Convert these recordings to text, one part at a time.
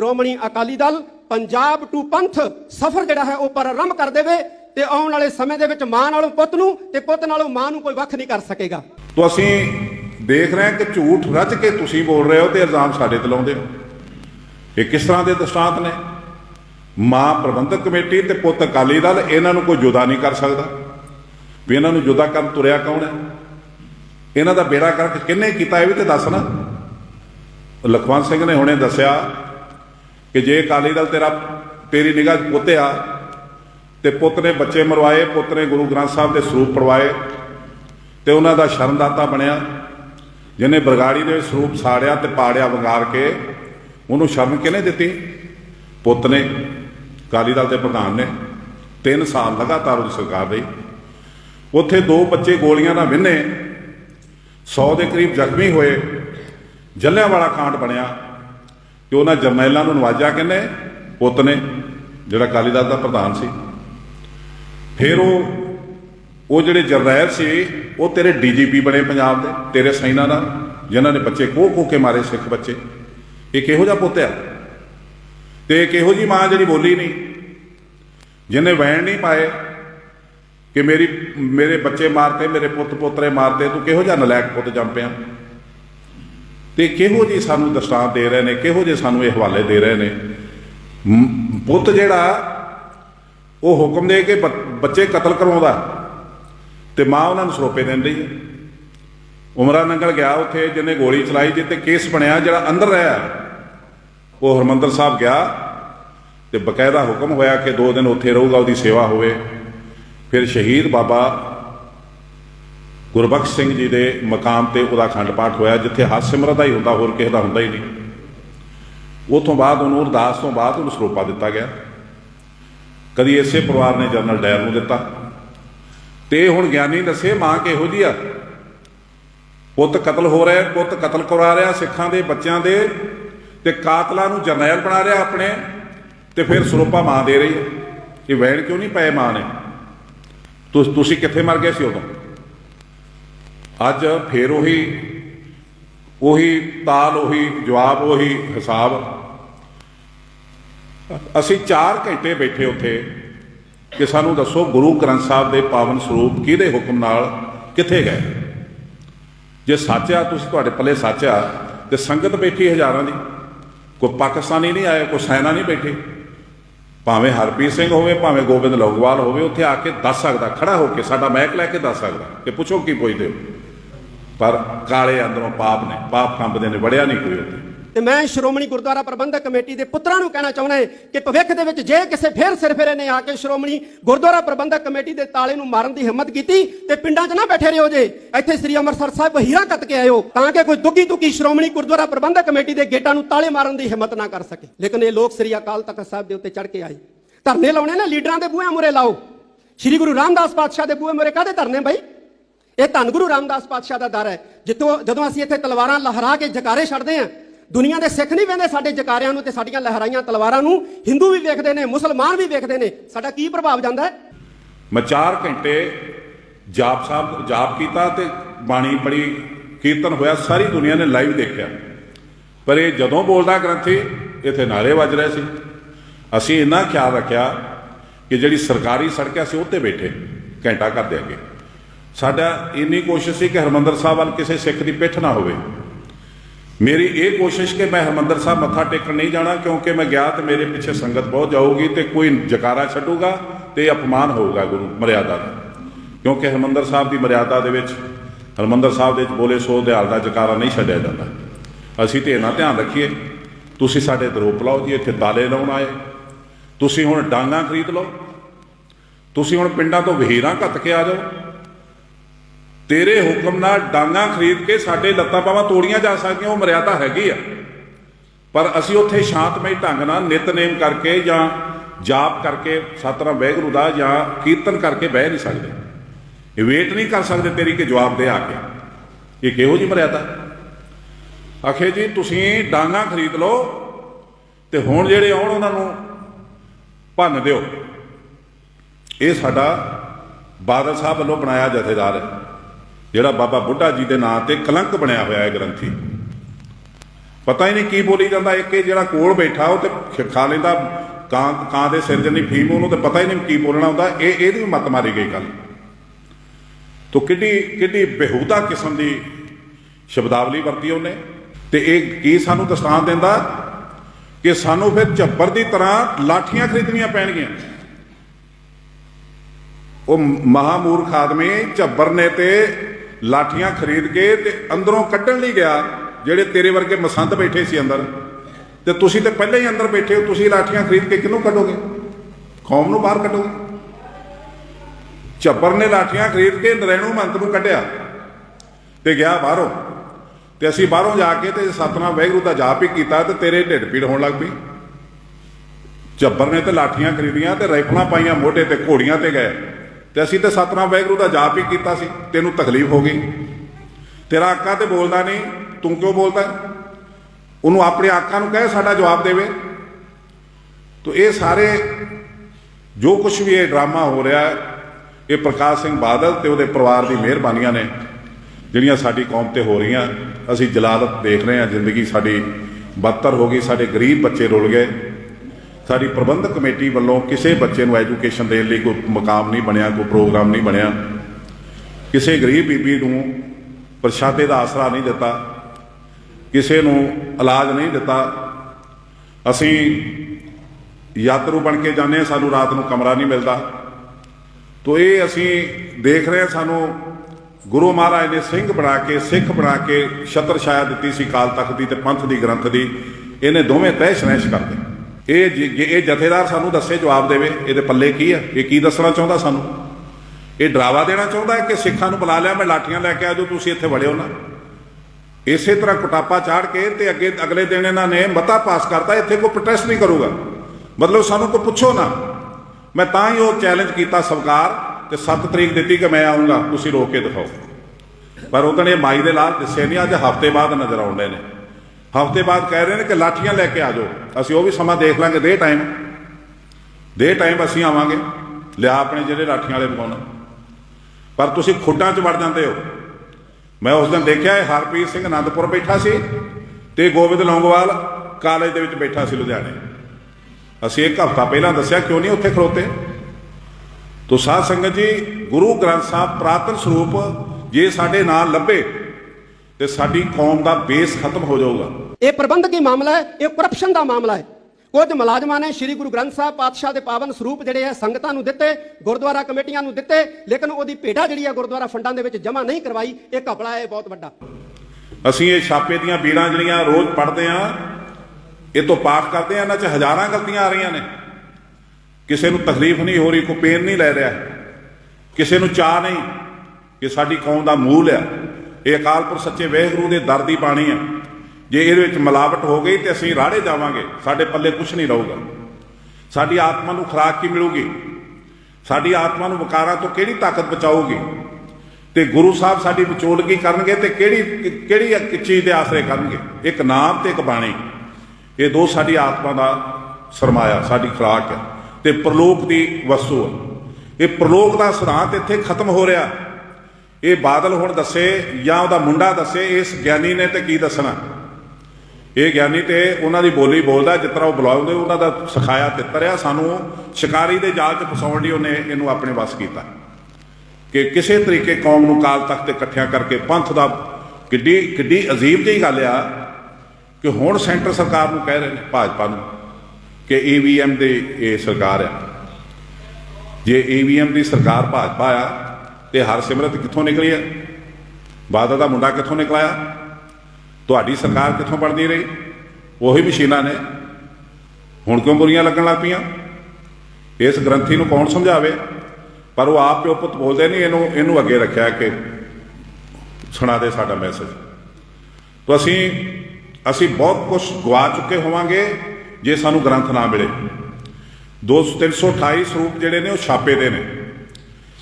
Shiromani Akali Dal Punjab to ਪੰਥ ਸਫ਼ਰ ਜਿਹੜਾ ਹੈ ਉਹ ਪ੍ਰਾਰੰਭ ਕਰ ਦੇਵੇ ਤੇ ਆਉਣ ਵਾਲੇ ਸਮੇਂ ਦੇ ਵਿੱਚ ਮਾਂ ਨਾਲੋਂ ਪੁੱਤ ਨੂੰ ਤੇ ਪੁੱਤ ਨਾਲੋਂ ਮਾਂ ਨੂੰ ਕੋਈ ਵੱਖ ਨਹੀਂ ਕਰ ਸਕੇਗਾ। ਤੋ ਅਸੀਂ ਦੇਖ ਰਹੇ ਹਾਂ ਕਿ ਝੂਠ ਰਚ ਕੇ ਤੁਸੀਂ ਬੋਲ ਰਹੇ ਹੋ ਤੇ ਇਲਜ਼ਾਮ ਸਾਡੇ ਤੇ ਲਾਉਂਦੇ ਹੋ। ਇਹ ਕਿਸ ਤਰ੍ਹਾਂ ਦੇ ਦਸਤਾਂਤ ਨੇ? ਮਾਂ ਪ੍ਰਬੰਧਕ ਕਮੇਟੀ ਤੇ ਪੁੱਤ ਅਕਾਲੀ ਦਲ, ਇਹਨਾਂ ਨੂੰ ਕੋਈ ਜੁਦਾ ਨਹੀਂ ਕਰ ਸਕਦਾ। ਵੀ ਇਹਨਾਂ ਨੂੰ ਜੁਦਾ ਕਰਨ ਤੁਰਿਆ ਕੌਣ ਹੈ? ਇਹਨਾਂ ਦਾ ਬੇੜਾ ਕਰਕੇ ਕਿੰਨੇ ਕੀਤਾ ਇਹ ਵੀ ਤੇ ਦੱਸ ਨਾ। ਲਖਵੰਤ ਸਿੰਘ ਨੇ ਹੁਣੇ ਦੱਸਿਆ ਕਿ ਜੇ ਅਕਾਲੀ ਦਲ ਤੇਰਾ, ਤੇਰੀ ਨਿਗਾਹ 'ਚ ਪੁੱਤ ਆ, ਤੇ ਪੁੱਤ ਨੇ ਬੱਚੇ ਮਰਵਾਏ, ਪੁੱਤ ਨੇ ਗੁਰੂ ਗ੍ਰੰਥ ਸਾਹਿਬ ਦੇ ਸਰੂਪ ਪੜਵਾਏ ਤੇ ਉਹਨਾਂ ਦਾ ਸ਼ਰਮਦਾਤਾ ਬਣਿਆ, ਜਿਹਨੇ ਬਰਗਾੜੀ ਦੇ ਸਰੂਪ ਸਾੜਿਆ ਤੇ ਪਾੜਿਆ ਵੰਗਾਰ ਕੇ, ਉਹਨੂੰ ਸ਼ਰਮ ਕਿਹਨੇ ਦਿੱਤੀ? ਪੁੱਤ ਨੇ, ਅਕਾਲੀ ਦਲ ਦੇ ਪ੍ਰਧਾਨ ਨੇ 3 ਸਾਲ ਲਗਾਤਾਰ ਉਹਦੀ ਸਰਕਾਰ ਰਹੀ। ਉੱਥੇ ਦੋ ਬੱਚੇ ਗੋਲੀਆਂ ਨਾਲ ਵਿੰਨੇ 100 ਦੇ ਕਰੀਬ ਜ਼ਖਮੀ ਹੋਏ ਜੱਲਿਆਂਵਾਲਾ ਕਾਂਡ ਬਣਿਆ। ਕਿ ਉਹਨਾਂ ਜਰਨੈਲਾਂ ਨੂੰ ਨਵਾਜਿਆ ਕਹਿੰਦੇ ਪੁੱਤ ਨੇ, ਜਿਹੜਾ ਅਕਾਲੀ ਦਲ ਦਾ ਪ੍ਰਧਾਨ ਸੀ। ਫਿਰ ਉਹ ਉਹ ਜਿਹੜੇ ਜਰਨੈਲ ਸੀ, ਉਹ ਤੇਰੇ ਡੀਜੀਪੀ ਬਣੇ ਪੰਜਾਬ ਦੇ, ਤੇਰੇ ਸੈਨਾ ਨਾਲ, ਜਿਨ੍ਹਾਂ ਨੇ ਬੱਚੇ ਕੋਹ ਕੋਹ ਕੇ ਮਾਰੇ ਸਿੱਖ ਬੱਚੇ। ਇਹ ਕਿਹੋ ਜਿਹਾ ਪੁੱਤ ਆ? ਤੇ ਕਿਹੋ ਜੀ ਮਾਂ ਜਿਹੜੀ ਬੋਲੀ ਨਹੀਂ? ਜਿਹਨੇ ਵੈਣ ਨਹੀਂ ਪਾਏ ਕਿ ਮੇਰੀ, ਮੇਰੇ ਬੱਚੇ ਮਾਰਤੇ, ਮੇਰੇ ਪੁੱਤ ਪੋਤਰੇ ਮਾਰਤੇ, ਤੂੰ ਕਿਹੋ ਜਿਹਾ ਨਲਾਇਕ ਪੁੱਤ ਜੰਮ ਪਿਆ? ਤੇ ਕਿਹੋ ਜੀ ਸਾਨੂੰ ਦਸਤਾਰ ਦੇ ਰਹੇ ਨੇ, ਕਿਹੋ ਜੇ ਸਾਨੂੰ ਇਹ ਹਵਾਲੇ ਦੇ ਰਹੇ ਨੇ? ਪੁੱਤ ਜਿਹੜਾ, ਉਹ ਹੁਕਮ ਦੇ ਕੇ ਬ- ਬੱਚੇ ਕਤਲ ਕਰਵਾਉਂਦਾ ਤੇ ਮਾਂ ਉਹਨਾਂ ਨੂੰ ਸਰੋਪੇ ਦਿੰਦੀ ਹੈ। ਉਮਰਾ ਨੰਗਲ ਗਿਆ ਉੱਥੇ, ਜਿਹਨੇ ਗੋਲੀ ਚਲਾਈ ਜਿੱਤੇ ਕੇਸ ਬਣਿਆ ਜਿਹੜਾ ਅੰਦਰ ਰਿਹਾ। ਉਹ ਹਰਮੰਦਰ ਸਾਹਿਬ ਗਿਆ ਤੇ ਬਕਾਇਦਾ ਹੁਕਮ ਹੋਇਆ ਕਿ ਦੋ ਦਿਨ ਉੱਥੇ ਰਹੂਗਾ, ਉਹਦੀ ਸੇਵਾ ਹੋਵੇ। ਫਿਰ ਸ਼ਹੀਦ ਬਾਬਾ ਗੁਰਬਖਸ਼ ਸਿੰਘ ਜੀ ਦੇ ਮਕਾਮ ਤੇ ਉਹਦਾ ਅਖੰਡ ਪਾਠ ਹੋਇਆ, ਜਿੱਥੇ ਹੱਥ ਸਿਮਰਤ ਦਾ ਹੀ ਹੁੰਦਾ, ਹੋਰ ਕਿਸੇ ਦਾ ਹੁੰਦਾ ਹੀ ਨਹੀਂ। ਉਤੋਂ ਬਾਅਦ ਉਹਨੂੰ ਅਰਦਾਸ ਤੋਂ ਬਾਅਦ ਉਹਨੂੰ ਸਰੋਪਾ ਦਿੱਤਾ ਗਿਆ। ਕਦੀ ਇਸੇ ਪਰਿਵਾਰ ਨੇ ਜਨਰਲ ਡਾਇਰ ਨੂੰ ਦਿੱਤਾ। ਤੇ ਹੁਣ ਗਿਆਨੀ ਦੱਸੇ, ਮਾਂ ਕਿਹੋ ਜੀ ਆ? ਪੁੱਤ ਕਤਲ ਹੋ ਰਿਹਾ, ਪੁੱਤ ਕਤਲ ਕਰਾ ਰਿਹਾ, ਸਿੱਖਾਂ ਦੇ, ਬੱਚਿਆਂ ਦੇ, ਤੇ ਕਾਤਲਾਂ ਨੂੰ ਜਰਨੈਲ ਬਣਾ ਰਿਹਾ ਆਪਣੇ, ਤੇ ਫਿਰ ਸਰੋਪਾ ਮਾਂ ਦੇ ਰਹੀ ਹੈ। ਇਹ ਵਹਿਣ ਕਿਉਂ ਨਹੀਂ ਪਏ ਮਾਂ ਨੇ? ਤੁਸੀਂ ਕਿੱਥੇ ਮਰ ਗਏ ਸੀ ਉਦੋਂ? ਅੱਜ ਫੇਰ ਉਹੀ ਉਹੀ ਤਾਲ, ਉਹੀ ਜਵਾਬ, ਉਹੀ ਹਿਸਾਬ। ਅਸੀਂ 4 ਘੰਟੇ ਬੈਠੇ ਉੱਥੇ ਕਿ ਸਾਨੂੰ ਦੱਸੋ ਗੁਰੂ ਗ੍ਰੰਥ ਸਾਹਿਬ ਦੇ ਪਾਵਨ ਸਰੂਪ ਕਿਹਦੇ ਹੁਕਮ ਨਾਲ ਕਿੱਥੇ ਗਏ? ਜੇ ਸੱਚ ਆ ਤੁਸੀਂ ਤੁਹਾਡੇ ਪੱਲੇ ਸੱਚ ਆ ਤੇ ਸੰਗਤ ਬੈਠੀ ਹਜ਼ਾਰਾਂ ਦੀ। ਕੋਈ ਪਾਕਿਸਤਾਨੀ ਨਹੀਂ ਆਇਆ, ਕੋਈ ਸੈਨਾ ਨਹੀਂ ਬੈਠੀ। ਭਾਵੇਂ ਹਰਪ੍ਰੀਤ ਸਿੰਘ ਹੋਵੇ, ਭਾਵੇਂ ਗੋਬਿੰਦ ਲੌਂਗੋਵਾਲ ਹੋਵੇ, ਉੱਥੇ ਆ ਕੇ ਦੱਸ ਸਕਦਾ, ਖੜਾ ਹੋ ਕੇ ਸਾਡਾ ਮਹਿਕ ਲੈ ਕੇ ਦੱਸ ਸਕਦਾ ਕਿ ਪੁੱਛੋ ਕੀ ਪੁੱਛਦੇ ਹੋ। ਪਰ ਕਾਲੇ ਅੰਦਰੋਂ ਪਾਪ ਨੇ, ਪਾਪ ਕੰਬਦੇ ਨੇ, ਵੜਿਆ ਨਹੀਂ ਕੋਈ ਉੱਥੇ। ਤੇ ਮੈਂ ਸ਼੍ਰੋਮਣੀ ਗੁਰਦੁਆਰਾ ਪ੍ਰਬੰਧਕ ਕਮੇਟੀ ਦੇ ਪੁੱਤਰਾਂ ਨੂੰ ਕਹਿਣਾ ਚਾਹੁੰਦਾ ਹਾਂ ਕਿ ਭਵਿੱਖ ਦੇ ਵਿੱਚ ਜੇ ਕਿਸੇ ਫੇਰ ਸਿਰ ਨੇ ਆ ਕੇ ਸ਼੍ਰੋਮਣੀ ਗੁਰਦੁਆਰਾ ਪ੍ਰਬੰਧਕ ਕਮੇਟੀ ਦੇ ਤਾਲੇ ਨੂੰ ਮਾਰਨ ਦੀ ਹਿੰਮਤ ਕੀਤੀ ਤੇ ਪਿੰਡਾਂ 'ਚ ਨਾ ਬੈਠੇ ਰਹੋ ਜੇ, ਇੱਥੇ ਸ੍ਰੀ ਅੰਮ੍ਰਿਤਸਰ ਸਾਹਿਬ ਹੀਰਾ ਕੱਤ ਕੇ ਆਇਓ ਤਾਂ ਕਿ ਕੋਈ ਦੁੱਗੀ ਦੁੱਗੀ ਸ਼੍ਰੋਮਣੀ ਗੁਰਦੁਆਰਾ ਪ੍ਰਬੰਧਕ ਕਮੇਟੀ ਦੇ ਗੇਟਾਂ ਨੂੰ ਤਾਲੇ ਮਾਰਨ ਦੀ ਹਿੰਮਤ ਨਾ ਕਰ ਸਕੇ। ਲੇਕਿਨ ਇਹ ਲੋਕ ਸ੍ਰੀ ਅਕਾਲ ਤਖਤ ਸਾਹਿਬ ਦੇ ਉੱਤੇ ਚੜ ਕੇ ਆਏ। ਧਰਨੇ ਲਾਉਣੇ ਨਾ, ਲੀਡਰਾਂ ਦੇ ਬੂਹਿਆਂ ਮੂਰੇ ਲਾਓ। ਸ੍ਰੀ ਗੁਰੂ ਰਾਮਦਾਸ ਪਾਤਸ਼ਾਹ ਦੇ ਬੂਹੇ ਮੂਰੇ ਕਾਹਦੇ ਧਰਨੇ ਬਾਈ? ਇਹ ਧੰਨ ਗੁਰੂ ਰਾਮਦਾਸ ਪਾਤਸ਼ਾਹ ਦਾ ਦਰ ਹੈ। ਜਿੱਥੋਂ ਜਦੋਂ ਅਸੀਂ ਇੱਥੇ ਤਲਵਾਰਾਂ ਲਹਿਰਾ ਕੇ ਜਕਾਰੇ ਛੱਡਦੇ ਹਾਂ, ਦੁਨੀਆ ਦੇ ਸਿੱਖ ਨਹੀਂ ਵੇਂਦੇ ਸਾਡੇ ਜਕਾਰਿਆਂ ਨੂੰ ਤੇ ਸਾਡੀਆਂ ਲਹਿਰਾਈਆਂ ਤਲਵਾਰਾਂ ਨੂੰ। ਹਿੰਦੂ ਵੀ ਵੇਖਦੇ ਨੇ, ਮੁਸਲਮਾਨ ਵੀ ਵੇਖਦੇ ਨੇ। ਸਾਡਾ ਕੀ ਪ੍ਰਭਾਵ ਜਾਂਦਾ ਹੈ? ਮੈਂ 4 ਘੰਟੇ ਜਾਪ ਸਾਹਿਬ, ਜਾਪ ਕੀਤਾ ਤੇ ਬਾਣੀ ਬੜੀ ਕੀਰਤਨ ਹੋਇਆ, ਸਾਰੀ ਦੁਨੀਆ ਨੇ ਲਾਈਵ ਦੇਖਿਆ। ਪਰ ਇਹ ਜਦੋਂ ਬੋਲਦਾ ਗ੍ਰੰਥੀ, ਇੱਥੇ ਨਾਰੇ ਵੱਜ ਰਹੇ ਸੀ। ਅਸੀਂ ਇੰਨਾ ਖਿਆਲ ਰੱਖਿਆ ਕਿ ਜਿਹੜੀ ਸਰਕਾਰੀ ਸੜਕ ਹੈ, ਅਸੀਂ ਉੱਤੇ ਬੈਠੇ, ਘੰਟਾ ਘਰ ਦੇ ਅੱਗੇ। ਸਾਡਾ ਇੰਨੀ ਕੋਸ਼ਿਸ਼ ਸੀ ਕਿ ਹਰਮੰਦਰ ਸਾਹਿਬ ਵੱਲ ਕਿਸੇ ਸਿੱਖ ਦੀ ਪਿੱਠ ਨਾ ਹੋਵੇ। ਮੇਰੀ ਇਹ ਕੋਸ਼ਿਸ਼ ਕਿ ਮੈਂ ਹਰਮੰਦਰ ਸਾਹਿਬ ਮੱਥਾ ਟੇਕਣ ਨਹੀਂ ਜਾਣਾ, ਕਿਉਂਕਿ ਮੈਂ ਗਿਆ ਤੇ ਮੇਰੇ ਪਿੱਛੇ ਸੰਗਤ ਬਹੁਤ ਜਾਊਗੀ ਤੇ ਕੋਈ ਜਕਾਰਾ ਛੱਡੂਗਾ ਤੇ ਅਪਮਾਨ ਹੋਊਗਾ ਗੁਰੂ ਮਰਿਆਦਾ ਦਾ। ਕਿਉਂਕਿ ਹਰਮੰਦਰ ਸਾਹਿਬ ਦੀ ਮਰਿਆਦਾ ਦੇ ਵਿੱਚ, ਹਰਮੰਦਰ ਸਾਹਿਬ ਦੇ ਵਿੱਚ ਬੋਲੇ ਸੋ ਦਿਹਾਲ ਦਾ ਜਕਾਰਾ ਨਹੀਂ ਛੱਡਿਆ ਜਾਂਦਾ। ਅਸੀਂ ਤੇ ਇਹਨਾਂ ਧਿਆਨ ਰੱਖੀਏ, ਤੁਸੀਂ ਸਾਡੇ ਦਰੋਪ ਲਾਓ ਜੀ, ਇੱਥੇ ਤਾਲੇ ਲਾਉਣ ਆਏ। ਤੁਸੀਂ ਹੁਣ ਡਾਂਗਾ ਖਰੀਦ ਲਓ। ਤੁਸੀਂ ਹੁਣ ਪਿੰਡਾਂ ਤੋਂ ਵਹੀਰਾਂ ਘੱਤ ਕੇ ਆ ਜਾਓ। ਤੇਰੇ ਹੁਕਮ ਨਾਲ ਡਾਂਗਾ ਖਰੀਦ ਕੇ ਸਾਡੇ ਲੱਤਾਂ ਪਾਵਾਂ ਤੋੜੀਆਂ ਜਾ ਸਕਦੀਆਂ, ਉਹ ਮਰਿਆਦਾ ਹੈਗੀ ਆ। ਪਰ ਅਸੀਂ ਉੱਥੇ ਸ਼ਾਂਤਮਈ ਢੰਗ ਨਾਲ ਨਿਤਨੇਮ ਕਰਕੇ ਜਾਂ ਜਾਪ ਕਰਕੇ ਸਤਨਾਮ ਵਾਹਿਗੁਰੂ ਦਾ ਜਾਂ ਕੀਰਤਨ ਕਰਕੇ ਬਹਿ ਨਹੀਂ ਸਕਦੇ। ਇਹ ਵੇਟ ਨਹੀਂ ਕਰ ਸਕਦੇ ਤੇਰੀ ਕਿ ਜਵਾਬ ਦੇ ਆ ਕੇ। ਇਹ ਕਿਹੋ ਜੀ ਮਰਿਆਦਾ? ਆਖੇ ਜੀ, ਤੁਸੀਂ ਡਾਂਗਾ ਖਰੀਦ ਲਓ ਤੇ ਹੁਣ ਜਿਹੜੇ ਆਉਣ ਉਹਨਾਂ ਨੂੰ ਭੰਨ ਦਿਓ। ਇਹ ਸਾਡਾ ਬਾਦਲ ਸਾਹਿਬ ਵੱਲੋਂ ਬਣਾਇਆ ਜਥੇਦਾਰ ਹੈ। ਜਿਹੜਾ ਬਾਬਾ ਬੁੱਢਾ ਜੀ ਦੇ ਨਾਂ ਤੇ ਕਲੰਕ ਬਣਿਆ ਹੋਇਆ ਹੈ ਗ੍ਰੰਥੀ। ਪਤਾ ਹੀ ਨਹੀਂ ਕੀ ਬੋਲੀ ਜਾਂਦਾ, ਇੱਕ ਇਹ ਜਿਹੜਾ ਕੋਲ ਬੈਠਾ, ਉਹ ਤੇ ਖਾ ਲੈਂਦਾ, ਕਾਂ ਕਾਂ ਦੇ ਸਿਰ ਜਿੰਨੀ ਫੀਮ ਉਹਨੂੰ ਤੇ ਪਤਾ ਹੀ ਨਹੀਂ ਕੀ ਬੋਲਣਾ ਹੁੰਦਾ, ਇਹ ਇਹਦੀ ਵੀ ਮੱਤ ਮਾਰੀ ਗਈ ਗੱਲ। ਤੋ ਕਿੱਡੀ ਕਿੱਡੀ ਬੇਹੂਦਾ ਕਿਸਮ ਦੀ ਸ਼ਬਦਾਵਲੀ ਵਰਤੀ ਉਹਨੇ। ਤੇ ਇਹ ਕੀ ਸਾਨੂੰ ਦਸਤਾਨ ਦਿੰਦਾ ਕਿ ਸਾਨੂੰ ਫਿਰ ਝੱਬਰ ਦੀ ਤਰ੍ਹਾਂ ਲਾਠੀਆਂ ਖਰੀਦਣੀਆਂ ਪੈਣਗੀਆਂ। ਉਹ ਮਹਾਮੂਰਖ ਆਦਮੀ ਝੱਬਰ ਨੇ ਤੇ ਲਾਠੀਆਂ ਖਰੀਦ ਕੇ ਤੇ ਅੰਦਰੋਂ ਕੱਢਣ ਲਈ ਗਿਆ, ਜਿਹੜੇ ਤੇਰੇ ਵਰਗੇ ਮਸੰਦ ਬੈਠੇ ਸੀ ਅੰਦਰ। ਤੇ ਤੁਸੀਂ ਤੇ ਪਹਿਲਾਂ ਹੀ ਅੰਦਰ ਬੈਠੇ ਹੋ, ਤੁਸੀਂ ਲਾਠੀਆਂ ਖਰੀਦ ਕੇ ਕਿਹਨੂੰ ਕੱਢੋਗੇ? ਕੌਮ ਨੂੰ ਬਾਹਰ ਕੱਢੋਗੇ? ਝੱਬਰ ਨੇ ਲਾਠੀਆਂ ਖਰੀਦ ਕੇ ਨਰੈਣੂ ਮੰਤ ਨੂੰ ਕੱਢਿਆ ਤੇ ਗਿਆ ਬਾਹਰੋਂ। ਤੇ ਅਸੀਂ ਬਾਹਰੋਂ ਜਾ ਕੇ ਤੇ ਸਤਨਾਮ ਵਾਹਿਗੁਰੂ ਦਾ ਜਾਪ ਹੀ ਕੀਤਾ ਤੇ ਤੇਰੇ ਢਿੱਡ ਪੀੜ ਹੋਣ ਲੱਗ ਪਈ। ਝੱਬਰ ਨੇ ਤੇ ਲਾਠੀਆਂ ਖਰੀਦੀਆਂ ਤੇ ਰਾਈਫਲਾਂ ਪਾਈਆਂ ਮੋਢੇ ਤੇ ਘੋੜੀਆਂ ਤੇ ਗਏ। ਤੇ ਅਸੀਂ ਤੇ ਸਤਨਾਮ ਵਾਹਿਗੁਰੂ ਦਾ ਜਾਪ ਹੀ ਕੀਤਾ ਸੀ, ਤੈਨੂੰ ਤਕਲੀਫ ਹੋ ਗਈ। ਤੇਰਾ ਆਕਾ ਤੇ ਬੋਲਦਾ ਨਹੀਂ, ਤੂੰ ਕਿਉਂ ਬੋਲਦਾ? ਉਹਨੂੰ ਆਪਣੇ ਆਕਾ ਨੂੰ ਕਹੇ, ਸਾਡਾ ਜਵਾਬ ਦੇਵੇ। ਤੋ ਇਹ ਸਾਰੇ ਜੋ ਕੁਝ ਵੀ ਇਹ ਡਰਾਮਾ ਹੋ ਰਿਹਾ ਹੈ, ਇਹ ਪ੍ਰਕਾਸ਼ ਸਿੰਘ ਬਾਦਲ ਤੇ ਉਹਦੇ ਪਰਿਵਾਰ ਦੀ ਮਿਹਰਬਾਨੀਆਂ ਨੇ, ਜਿਹੜੀਆਂ ਸਾਡੀ ਕੌਮ ਤੇ ਹੋ ਰਹੀਆਂ। ਅਸੀਂ ਜਲਾਲਤ ਦੇਖ ਰਹੇ ਹਾਂ, ਜ਼ਿੰਦਗੀ ਸਾਡੀ ਬਦਤਰ ਹੋ ਗਈ, ਸਾਡੇ ਗਰੀਬ ਬੱਚੇ ਰੁਲ ਗਏ। ਸਾਡੀ ਪ੍ਰਬੰਧਕ ਕਮੇਟੀ ਵੱਲੋਂ ਕਿਸੇ ਬੱਚੇ ਨੂੰ ਐਜੂਕੇਸ਼ਨ ਦੇਣ ਲਈ ਕੋਈ ਮਕਾਮ ਨਹੀਂ ਬਣਿਆ, ਕੋਈ ਪ੍ਰੋਗਰਾਮ ਨਹੀਂ ਬਣਿਆ। ਕਿਸੇ ਗਰੀਬ ਬੀਬੀ ਨੂੰ ਪ੍ਰਸ਼ਾਦੇ ਦਾ ਆਸਰਾ ਨਹੀਂ ਦਿੱਤਾ, ਕਿਸੇ ਨੂੰ ਇਲਾਜ ਨਹੀਂ ਦਿੱਤਾ। ਅਸੀਂ ਯਾਤਰੂ ਬਣ ਕੇ ਜਾਂਦੇ ਹਾਂ, ਸਾਨੂੰ ਰਾਤ ਨੂੰ ਕਮਰਾ ਨਹੀਂ ਮਿਲਦਾ। ਤੋ ਇਹ ਅਸੀਂ ਦੇਖ ਰਹੇ ਹਾਂ, ਸਾਨੂੰ ਗੁਰੂ ਮਹਾਰਾਜ ਨੇ ਸਿੰਘ ਬਣਾ ਕੇ, ਸਿੱਖ ਬਣਾ ਕੇ ਛਤਰ ਛਾਇਆ ਦਿੱਤੀ ਸੀ ਕਾਲ ਤਖਤ ਦੀ ਤੇ ਪੰਥ ਦੀ ਗ੍ਰੰਥ ਦੀ। ਇਹਨੇ ਦੋਵੇਂ ਤਹਿ ਨਹਿਸ਼ ਕਰਦੇ ਇਹ ਜੇ- ਇਹ ਜਥੇਦਾਰ ਸਾਨੂੰ ਦੱਸੇ ਜਵਾਬ ਦੇਵੇ, ਇਹਦੇ ਪੱਲੇ ਕੀ ਆ? ਇਹ ਕੀ ਦੱਸਣਾ ਚਾਹੁੰਦਾ ਸਾਨੂੰ? ਇਹ ਡਰਾਵਾ ਦੇਣਾ ਚਾਹੁੰਦਾ ਹੈ ਕਿ ਸਿੱਖਾਂ ਨੂੰ ਬੁਲਾ ਲਿਆ, ਮੈਂ ਲਾਠੀਆਂ ਲੈ ਕੇ ਆ ਜਾਓ ਤੁਸੀਂ ਇੱਥੇ ਵੜਿਓ ਨਾ? ਇਸੇ ਤਰ੍ਹਾਂ ਕੁਟਾਪਾ ਚਾੜ ਕੇ ਤੇ ਅੱਗੇ ਅਗਲੇ ਦਿਨ ਇਹਨਾਂ ਨੇ ਮਤਾ ਪਾਸ ਕਰਤਾ, ਇੱਥੇ ਕੋਈ ਪ੍ਰੋਟੈਸਟ ਨਹੀਂ ਕਰੂਗਾ। ਮਤਲਬ ਸਾਨੂੰ ਕੋਈ ਪੁੱਛੋ ਨਾ। ਮੈਂ ਤਾਂ ਹੀ ਉਹ ਚੈਲੰਜ ਕੀਤਾ ਸਵਕਾਰ ਤੇ 7 ਤਰੀਕ ਦਿੱਤੀ ਕਿ ਮੈਂ ਆਉਂਗਾ ਤੁਸੀਂ ਰੋਕ ਕੇ ਦਿਖਾਓ। ਪਰ ਉਦੋਂ ਇਹ ਮਾਈ ਦੇ ਲਾਲ ਦਿਸੇ ਨਹੀਂ, ਅੱਜ ਹਫ਼ਤੇ ਬਾਅਦ ਨਜ਼ਰ ਆਉਂਦੇ ਨੇ। ਹਫ਼ਤੇ ਬਾਅਦ ਕਹਿ ਰਹੇ ਨੇ ਕਿ ਲਾਠੀਆਂ ਲੈ ਕੇ ਆ ਜਾਓ। ਅਸੀਂ ਉਹ ਵੀ ਸਮਾਂ ਦੇਖ ਲਾਂਗੇ, ਦੇ ਟਾਈਮ ਦੇ ਟਾਈਮ ਅਸੀਂ ਆਵਾਂਗੇ। ਲਿਆ ਆਪਣੇ ਜਿਹੜੇ ਲਾਠੀਆਂ ਵਾਲੇ ਮਕਾਉਣ ਪਰ ਤੁਸੀਂ ਖੁੱਡਾਂ 'ਚ ਵੜ ਜਾਂਦੇ ਹੋ। ਮੈਂ ਉਸ ਦਿਨ ਦੇਖਿਆ ਇਹ ਹਰਪ੍ਰੀਤ ਸਿੰਘ ਅਨੰਦਪੁਰ ਬੈਠਾ ਸੀ ਤੇ ਗੋਬਿੰਦ ਲੌਂਗੋਵਾਲ ਕਾਲਜ ਦੇ ਵਿੱਚ ਬੈਠਾ ਸੀ ਲੁਧਿਆਣੇ। ਅਸੀਂ ਇੱਕ ਹਫ਼ਤਾ ਪਹਿਲਾਂ ਦੱਸਿਆ, ਕਿਉਂ ਨਹੀਂ ਉੱਥੇ ਖਲੋਤੇ ਤੋ ਸਾਧ ਸੰਗਤ ਜੀ, ਗੁਰੂ ਗ੍ਰੰਥ ਸਾਹਿਬ ਪ੍ਰਾਤਨ ਸਰੂਪ ਜੇ ਸਾਡੇ ਨਾਲ ਲੱਭੇ ਤੇ ਸਾਡੀ ਕੌਮ ਦਾ ਬੇਸ ਖਤਮ ਹੋ ਜਾਊਗਾ। ਇਹ ਪ੍ਰਬੰਧਕੀ ਮਾਮਲਾ ਹੈ ਇਹ ਕਰਪਸ਼ਨ ਦਾ ਮਾਮਲਾ ਹੈ। ਕੁਝ ਮੁਲਾਜ਼ਮਾਂ ਨੇ ਸ੍ਰੀ ਗੁਰੂ ਗ੍ਰੰਥ ਸਾਹਿਬ ਪਾਤਸ਼ਾਹ ਦੇ ਪਾਵਨ ਸਰੂਪ ਜਿਹੜੇ ਆ ਸੰਗਤਾਂ ਨੂੰ ਦਿੱਤੇ ਗੁਰਦੁਆਰਾ ਕਮੇਟੀਆਂ ਨੂੰ ਦਿੱਤੇ ਲੇਕਿਨ ਉਹਦੀ ਭੇਟਾ ਜਿਹੜੀ ਆ ਗੁਰਦੁਆਰਾ ਫੰਡਾਂ ਦੇ ਵਿੱਚ ਜਮ੍ਹਾਂ ਨਹੀਂ ਕਰਵਾਈ ਇਹ ਘਪਲਾ ਹੈ ਬਹੁਤ ਵੱਡਾ। ਅਸੀਂ ਇਹ ਛਾਪੇ ਦੀਆਂ ਬੀੜਾਂ ਜਿਹੜੀਆਂ ਰੋਜ਼ ਪੜ੍ਹਦੇ ਆ ਇਹ ਤੋਂ ਪਾਠ ਕਰਦੇ ਆ ਇਹਨਾਂ 'ਚ ਹਜ਼ਾਰਾਂ ਗਲਤੀਆਂ ਆ ਰਹੀਆਂ ਨੇ। ਕਿਸੇ ਨੂੰ ਤਕਲੀਫ ਨਹੀਂ ਹੋ ਰਹੀ ਕੋਈ ਪੇਨ ਨਹੀਂ ਲੈ ਰਿਹਾ। ਕਿਸੇ ਨੂੰ ਚਾਹ ਨਹੀਂ ਕਿ ਸਾਡੀ ਕੌਮ ਦਾ ਮੂਲ ਆ। ਇਹ ਅਕਾਲ ਪੁਰਖ ਸੱਚੇ ਵਹਿਗੁਰੂ ਦੇ ਦਰ ਦੀ ਬਾਣੀ ਆ ਜੇ ਇਹਦੇ ਵਿੱਚ ਮਿਲਾਵਟ ਹੋ ਗਈ ਤੇ ਅਸੀਂ ਰਾੜੇ ਜਾਵਾਂਗੇ। ਸਾਡੇ ਪੱਲੇ ਕੁਝ ਨਹੀਂ ਰਹੂਗਾ। ਸਾਡੀ ਆਤਮਾ ਨੂੰ ਖੁਰਾਕ ਕੀ ਮਿਲੂਗੀ? ਸਾਡੀ ਆਤਮਾ ਨੂੰ ਵਿਕਾਰਾਂ ਤੋਂ ਕਿਹੜੀ ਤਾਕਤ ਬਚਾਊਗੀ? ਤੇ ਗੁਰੂ ਸਾਹਿਬ ਸਾਡੀ ਵਿਚੋਲਗੀ ਕਰਨਗੇ ਤੇ ਕਿਹੜੀ ਕਿਹੜੀ ਚੀਜ਼ ਦੇ ਆਸਰੇ ਕਰਨਗੇ? ਇੱਕ ਨਾਮ ਤੇ ਇੱਕ ਬਾਣੀ। ਇਹ ਦੋ ਸਾਡੀ ਆਤਮਾ ਦਾ ਸਰਮਾਇਆ, ਸਾਡੀ ਖੁਰਾਕ ਹੈ। ਤੇ ਪ੍ਰਲੋਕ ਦੀ ਵਸਤੂ ਹੈ। ਇਹ ਪ੍ਰਲੋਕ ਦਾ ਸਿਧਾਂਤ ਇੱਥੇ ਖਤਮ ਹੋ ਰਿਹਾ। ਇਹ ਬਾਦਲ ਹੁਣ ਦੱਸੇ ਜਾਂ ਉਹਦਾ ਮੁੰਡਾ ਦੱਸੇ, ਇਸ ਗਿਆਨੀ ਨੇ ਤੇ ਕੀ ਦੱਸਣਾ? ਇਹ ਗਿਆਨੀ ਤੇ ਉਹਨਾਂ ਦੀ ਬੋਲੀ ਬੋਲਦਾ, ਜਿਸ ਤਰ੍ਹਾਂ ਉਹ ਬੁਲਾਉਂਦੇ, ਉਹਨਾਂ ਦਾ ਸਿਖਾਇਆ ਤਿੱਤਰ ਆ ਸਾਨੂੰ ਸ਼ਿਕਾਰੀ ਦੇ ਜਾਲ 'ਚ ਫਸਾਉਣ ਲਈ ਉਹਨੇ ਇਹਨੂੰ ਆਪਣੇ ਵੱਸ ਕੀਤਾ। ਕਿ ਕਿਸੇ ਤਰੀਕੇ ਕੌਮ ਨੂੰ ਕਾਲ ਤਖਤ ਤੇ ਇਕੱਠਿਆਂ ਕਰਕੇ ਪੰਥ ਦਾ ਕਿੱਡੀ ਕਿੱਡੀ ਅਜੀਬ ਜਿਹੀ ਗੱਲ ਆ ਕਿ ਹੁਣ ਸੈਂਟਰ ਸਰਕਾਰ ਨੂੰ ਕਹਿ ਰਹੇ ਨੇ, ਭਾਜਪਾ ਨੂੰ, ਕਿ ਈਵੀਐਮ ਦੇ ਇਹ ਸਰਕਾਰ ਆ। ਜੇ ਈਵੀਐਮ ਦੀ ਸਰਕਾਰ ਭਾਜਪਾ ਆ ਤੇ ਹਰਸਿਮਰਤ ਕਿੱਥੋਂ ਨਿਕਲੀ ਹੈ? ਬਾਦਲ ਦਾ ਮੁੰਡਾ ਕਿੱਥੋਂ ਨਿਕਲਾਇਆ? ਤੁਹਾਡੀ ਸਰਕਾਰ ਕਿੱਥੋਂ ਬਣਦੀ ਰਹੀ? ਉਹੀ ਮਸ਼ੀਨਾਂ ਨੇ। ਹੁਣ ਕਿਉਂ ਬੁਰੀਆਂ ਲੱਗਣ ਲੱਗ ਪਈਆਂ? ਇਸ ਗ੍ਰੰਥੀ ਨੂੰ ਕੌਣ ਸਮਝਾਵੇ? ਪਰ ਉਹ ਆਪ ਪਿਓ ਪੁੱਤ ਬੋਲਦੇ ਨਹੀਂ, ਇਹਨੂੰ ਇਹਨੂੰ ਅੱਗੇ ਰੱਖਿਆ ਕਿ ਸੁਣਾ ਦੇ ਸਾਡਾ ਮੈਸੇਜ ਤਾਂ ਅਸੀਂ ਅਸੀਂ ਬਹੁਤ ਕੁਝ ਗਵਾ ਚੁੱਕੇ ਹੋਵਾਂਗੇ ਜੇ ਸਾਨੂੰ ਗ੍ਰੰਥ ਨਾ ਮਿਲੇ। 2328 ਸਰੂਪ ਜਿਹੜੇ ਨੇ ਉਹ ਛਾਪੇ ਦੇ ਨੇ।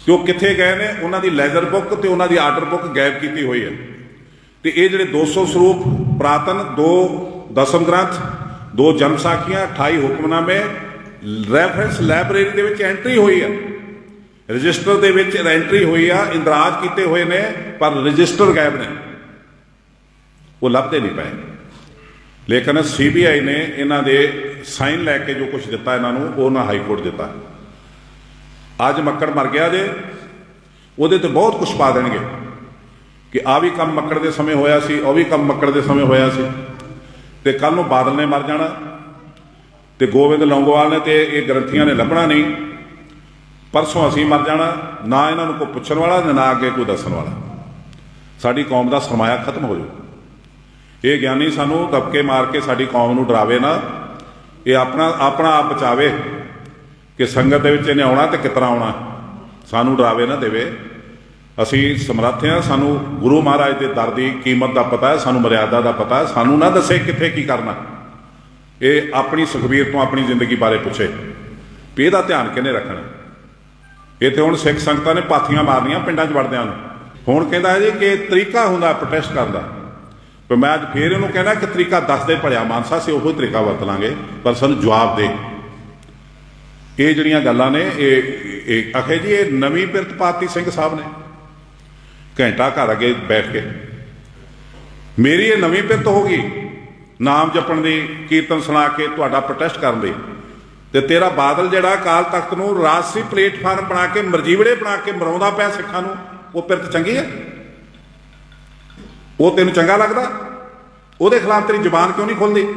ਕਿ ਉਹ ਕਿੱਥੇ ਗਏ ਨੇ? ਉਹਨਾਂ ਦੀ ਲੈਜ਼ਰ ਬੁੱਕ ਤੇ ਉਹਨਾਂ ਦੀ ਆਰਡਰ ਬੁੱਕ ਗਾਇਬ ਕੀਤੀ ਹੋਈ ਹੈ। ਤੇ ਇਹ ਜਿਹੜੇ 200 ਸਰੂਪ ਪ੍ਰਾਤਨ, ਦੋ ਦਸਮ ਗ੍ਰੰਥ, ਦੋ ਜਨਮ ਸਾਖੀਆਂ 28 ਹੁਕਮਨਾਮੇ ਰੈਫਰੈਂਸ ਲਾਇਬ੍ਰੇਰੀ ਦੇ ਵਿੱਚ ਐਂਟਰੀ ਹੋਈ ਹੈ। ਰਜਿਸਟਰ ਦੇ ਵਿੱਚ ਐਂਟਰੀ ਹੋਈ ਆ, ਇੰਦਰਾਜ ਕੀਤੇ ਹੋਏ ਨੇ, ਪਰ ਰਜਿਸਟਰ ਗਾਇਬ ਨੇ। ਉਹ ਲੱਭਦੇ ਨਹੀਂ ਪਏ। ਲੇਕਿਨ ਸੀਬੀਆਈ ਨੇ ਇਹਨਾਂ ਦੇ ਸਾਈਨ ਲੈ ਕੇ ਜੋ ਕੁਝ ਦਿੱਤਾ ਇਹਨਾਂ ਨੂੰ, ਉਹ ਨਾ ਹਾਈ ਕੋਰਟ ਦਿੱਤਾ। ਅੱਜ ਮੱਕੜ ਮਰ ਗਿਆ ਜੇ, ਉਹਦੇ ਤੇ ਬਹੁਤ ਕੁਝ ਪਾ ਦੇਣਗੇ ਕਿ ਆ ਵੀ ਕੰਮ ਮੱਕੜ ਦੇ ਸਮੇਂ ਹੋਇਆ ਸੀ, ਉਹ ਵੀ ਕੰਮ ਮੱਕੜ ਦੇ ਸਮੇਂ ਹੋਇਆ ਸੀ। ਤੇ ਕੱਲ ਨੂੰ ਬਾਦਲ ਨੇ ਮਰ ਜਾਣਾ, ਤੇ ਗੋਬਿੰਦ ਲੌਂਗੋਵਾਲ ਨੇ ਤੇ ਇਹ ਗ੍ਰੰਥੀਆਂ ਨੇ ਲੱਭਣਾ ਨਹੀਂ। ਪਰਸੋਂ ਅਸੀਂ ਮਰ ਜਾਣਾ, ਨਾ ਇਹਨਾਂ ਨੂੰ ਕੋਈ ਪੁੱਛਣ ਵਾਲਾ ਤੇ ਨਾ ਅੱਗੇ ਕੋਈ ਦੱਸਣ ਵਾਲਾ। ਸਾਡੀ ਕੌਮ ਦਾ ਸਰਮਾਇਆ ਖਤਮ ਹੋ ਜਾਊ। ਇਹ ਗਿਆਨੀ ਸਾਨੂੰ ਦਬਕੇ ਮਾਰ ਕੇ ਸਾਡੀ ਕੌਮ ਨੂੰ ਡਰਾਵੇ ਨਾ, ਇਹ ਆਪਣਾ ਆਪਣਾ ਆਪ ਬਚਾਵੇ। ਕਿ ਸੰਗਤ ਦੇ ਵਿੱਚ ਇਹਨੇ ਆਉਣਾ ਤੇ ਕਿਤਨਾ ਆਉਣਾ? ਸਾਨੂੰ ਡਰਾਵੇ ਨਾ ਦੇਵੇ। ਅਸੀਂ ਸਮਰੱਥ ਹਾਂ, ਸਾਨੂੰ ਗੁਰੂ ਮਹਾਰਾਜ ਦੇ ਦਰ ਦੀ ਕੀਮਤ ਦਾ ਪਤਾ ਹੈ, ਸਾਨੂੰ ਮਰਿਆਦਾ ਦਾ ਪਤਾ ਹੈ, ਸਾਨੂੰ ਨਾ ਦੱਸੇ ਕਿੱਥੇ ਕੀ ਕਰਨਾ। ਇਹ ਆਪਣੀ ਸੁਖਬੀਰ ਤੋਂ ਆਪਣੀ ਜ਼ਿੰਦਗੀ ਬਾਰੇ ਪੁੱਛੇ। ਵੀ ਇਹਦਾ ਧਿਆਨ ਕਿਹਨੇ ਰੱਖਣਾ? ਇੱਥੇ ਹੁਣ ਸਿੱਖ ਸੰਗਤਾਂ ਨੇ ਪਾਥੀਆਂ ਮਾਰਨੀਆਂ ਪਿੰਡਾਂ 'ਚ ਵੜਦਿਆਂ ਨੂੰ। ਹੁਣ ਕਹਿੰਦਾ ਹੈ ਜੀ ਕਿ ਤਰੀਕਾ ਹੁੰਦਾ ਪ੍ਰੋਟੈਸਟ ਕਰਨ ਦਾ। ਪਰ ਮੈਂ ਅੱਜ ਫੇਰ ਇਹਨੂੰ ਕਹਿੰਦਾ ਕਿ ਤਰੀਕਾ ਦੱਸ ਦੇ ਭਲਿਆ ਮਾਨਸਾ ਸੀ ਉਹੋ ਤਰੀਕਾ ਵਰਤ ਲਾਂਗੇ। ਪਰ ਸਾਨੂੰ ਜਵਾਬ ਦੇ। ਇਹ ਜਿਹੜੀਆਂ ਗੱਲਾਂ ਨੇ, ਇਹ ਇਹ ਅਖੇ ਜੀ, ਇਹ ਨਵੀਂ ਪਿਰਤ ਪਾਤੀ ਸਿੰਘ ਸਾਹਿਬ ਨੇ। ਘੰਟਾ ਘਰ ਅੱਗੇ ਬੈਠ ਕੇ। ਮੇਰੀ ਇਹ ਨਵੀਂ ਪਿਰਤ ਹੋ ਗਈ। ਨਾਮ ਜਪਣ ਦੀ, ਕੀਰਤਨ ਸੁਣਾ ਕੇ ਤੁਹਾਡਾ ਪ੍ਰੋਟੈਸਟ ਕਰਨ ਦੀ। ਤੇ ਤੇਰਾ ਬਾਦਲ ਜਿਹੜਾ ਅਕਾਲ ਤਖਤ ਨੂੰ ਰਾਜਸੀ ਪਲੇਟਫਾਰਮ ਬਣਾ ਕੇ, ਮਰਜੀਵੜੇ ਬਣਾ ਕੇ ਮਰਾਉਂਦਾ ਪਿਆ ਸਿੱਖਾਂ ਨੂੰ, ਉਹ ਪਿਰਤ ਚੰਗੀ ਹੈ? ਉਹ ਤੈਨੂੰ ਚੰਗਾ ਲੱਗਦਾ? ਉਹਦੇ ਖਿਲਾਫ ਤੇਰੀ ਜ਼ੁਬਾਨ ਕਿਉਂ ਨਹੀਂ ਖੁੱਲਦੀ?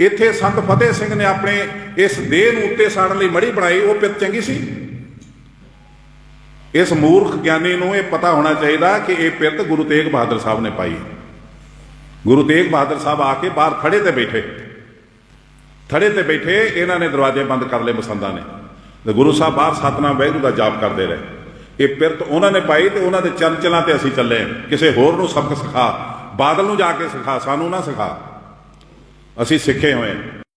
ਇੱਥੇ ਸੰਤ ਫਤਿਹ ਸਿੰਘ ਨੇ ਆਪਣੇ ਇਸ ਦੇਹ ਨੂੰ ਉੱਤੇ ਸਾੜਨ ਲਈ ਮੜੀ ਬਣਾਈ, ਉਹ ਪਿਰਤ ਚੰਗੀ ਸੀ। ਇਸ ਮੂਰਖ ਗਿਆਨੀ ਨੂੰ ਇਹ ਪਤਾ ਹੋਣਾ ਚਾਹੀਦਾ ਕਿ ਇਹ ਪਿਰਤ ਗੁਰੂ ਤੇਗ ਬਹਾਦਰ ਸਾਹਿਬ ਨੇ ਪਾਈ ਗੁਰੂ ਤੇਗ ਬਹਾਦਰ ਸਾਹਿਬ ਆ ਕੇ ਬਾਹਰ ਥੜੇ ਤੇ ਬੈਠੇ। ਥੜੇ ਤੇ ਬੈਠੇ, ਇਹਨਾਂ ਨੇ ਦਰਵਾਜ਼ੇ ਬੰਦ ਕਰ ਲਏ ਮਸੰਦਾਂ ਨੇ। ਤੇ ਗੁਰੂ ਸਾਹਿਬ ਬਾਹਰ ਸਤਨਾਮ ਵਾਹਿਗੁਰੂ ਦਾ ਜਾਪ ਕਰਦੇ ਰਹੇ। ਇਹ ਪਿਰਤ ਉਹਨਾਂ ਨੇ ਪਾਈ ਤੇ ਉਹਨਾਂ ਦੇ ਚਰਨ ਚਲਾਂ ਤੇ ਅਸੀਂ ਚੱਲੇ ਹਾਂ। ਕਿਸੇ ਹੋਰ ਨੂੰ ਸਬਕ ਸਿਖਾ, ਬਾਦਲ ਨੂੰ ਜਾ ਕੇ ਸਿਖਾ, ਸਾਨੂੰ ਨਾ ਸਿਖਾ। ਅਸੀਂ ਸਿੱਖੇ ਹੋਏ ਹਾਂ।